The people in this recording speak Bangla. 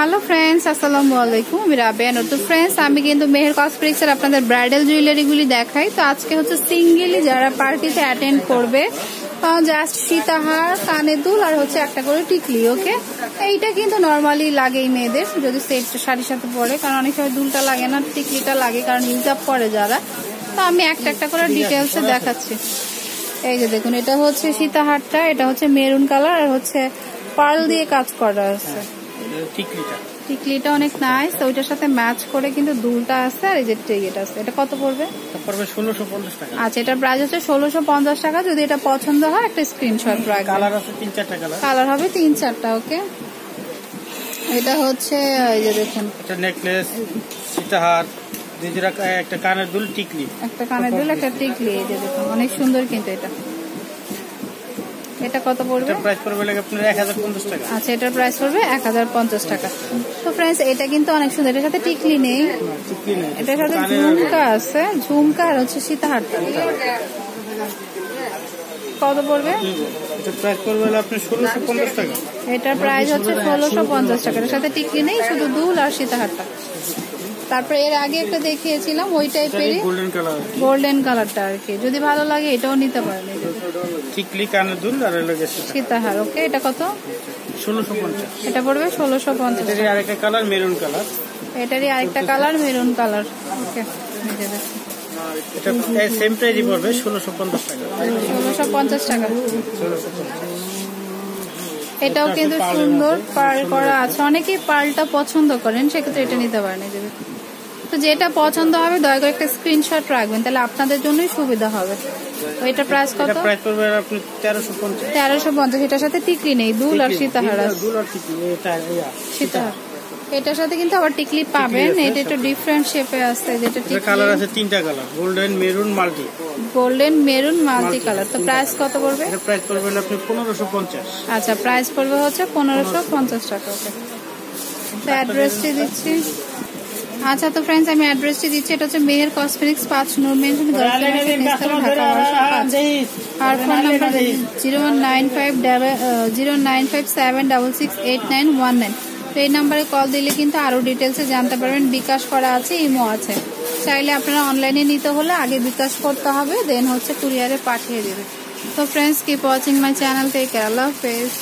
হ্যালো ফ্রেন্ডস আসসালামু আলাইকুম আমি রাবেয়া নতুন ফ্রেন্ডস আমি কিন্তু মেহের কসমেটিক্স এর আপনাদের ব্রাইডাল জুয়েলারিগুলি দেখাই। তো আজকে হচ্ছে সিঙ্গেলি যারা পার্টিতে অ্যাটেন্ড করবে জাস্ট সীতাহার কানে দুল আর হচ্ছে একটা করে টিকলি ওকে এইটা কিন্তু নর্মালি লাগে এই মেয়েদের যদি সেট শাড়ির সাথে পরে কারণ অনেক সময় দুলটা লাগে না টিকলিটা লাগে কারণ ইউজাব করে যারা। তো আমি একটা একটা করে ডিটেলসে দেখাচ্ছি। এই যে দেখুন এটা হচ্ছে সীতাহারটা এটা হচ্ছে মেরুন কালার আর হচ্ছে পার্ল দিয়ে কাজ করা আছে। টিকলিটা। অনেক নাইস ওইটার সাথে ম্যাচ করে কিন্তু দুলটা আছে আর এই যে আছে। এটা কত পড়বে? পড়বে ষোলোশো পঞ্চাশ টাকা। আচ্ছা এটার প্রাইস হচ্ছে ষোলোশো পঞ্চাশ টাকা। যদি এটা পছন্দ হয় একটা স্ক্রিনশট রাখবে। কালার আছে তিন চারটা কালার কালার হবে তিন চারটা ওকে এটা হচ্ছে এই যে দেখুন। একটা নেকলেস সীতাহার একটা কানের দুল টিকলি। একটা কানের দুল একটা টিকলি এই যে দেখুন। অনেক সুন্দর কিন্তু এটা। এটা কত পড়বে? প্রাইস পড়বে লাগে আপনার এক হাজার পঞ্চাশ টাকা। আচ্ছা এটার প্রাইস পড়বে এক হাজার পঞ্চাশ টাকা। তো ফ্রেন্ডস এটা কিন্তু অনেক সুন্দর। এটার সাথে টিকলি নেই। টিকলি নেই এটার সাথে ঝুমকা আছে। ঝুমকা আর হচ্ছে সীতাহারটা। কত পড়বে? এটার প্রাইস হচ্ছে ষোলোশো পঞ্চাশ টাকা। এটার সাথে টিকলি নেই শুধু দুল আর সীতাহারটা। তারপরে এর আগে একটা দেখিয়েছিলাম ওই টাইপেরই গোল্ডেন কালারটা আর কি। যদি ভালো লাগে এটাও নিতে পারেন। আর সীতাহার ওকে এটা কত? ষোলোশো পঞ্চাশ। এটা পড়বে ষোলোশো পঞ্চাশ। আরেকটা কালার মেরুন কালার এটারই আরেকটা কালার মেরুন কালার ওকে এটা সেম প্রাইসই পড়বে ষোলোশো পঞ্চাশ টাকা। ষোলোশো পঞ্চাশ টাকা। ষোলোশো পঞ্চাশ। এটাও কিন্তু সুন্দর পার্ল করা আছে। অনেকেই পার্লটা পছন্দ করেন সেক্ষেত্রে এটা নিতে পারেন তো যেটা পছন্দ হবে দয়া করে একটা স্ক্রিনশট রাখবেন তাহলে আপনাদের জন্যই সুবিধা হবে। এটা প্রাইস কত? প্রাইস পড়বে আপনি এটার সাথে টিকলি নেই দুল আর সীতাহার আছে। দুল আর টিকলি এটা সীতাহার। এটার সাথে কিন্তু আবার টিকলি পাবেন। এটা একটু ডিফারেন্ট শেপে আছে যেটা এটা কালার আছে তিনটা colour golden maroon multi golden maroon multi colour তো প্রাইস কত পড়বে? এটা প্রাইস পড়বে আপনি পনেরোশো পঞ্চাশ। আচ্ছা প্রাইস পড়বে হচ্ছে পনেরোশো পঞ্চাশ টাকা ওকে তো অ্যাড্রেসটি দিচ্ছি। আচ্ছা তো ফ্রেন্ডস আমি অ্যাড্রেসটি দিচ্ছি। এটা হচ্ছে মেহের কসমেটিক্স পাঁচ নূর মেনশন পাঁচ আর phone number zero one nine five zero nine five seven double six eight nine one nine. এই নাম্বারে কল দিলে কিন্তু আরও ডিটেলসে জানতে পারবেন। বিকাশ করা আছে, ইমো আছে। চাইলে আপনারা অনলাইনে নিতে হলে আগে বিকাশ করতে হবে, দেন হচ্ছে কুরিয়ারে পাঠিয়ে দেবে। তো friends keep watching my channel থেকে আল্লাহ হাফেজ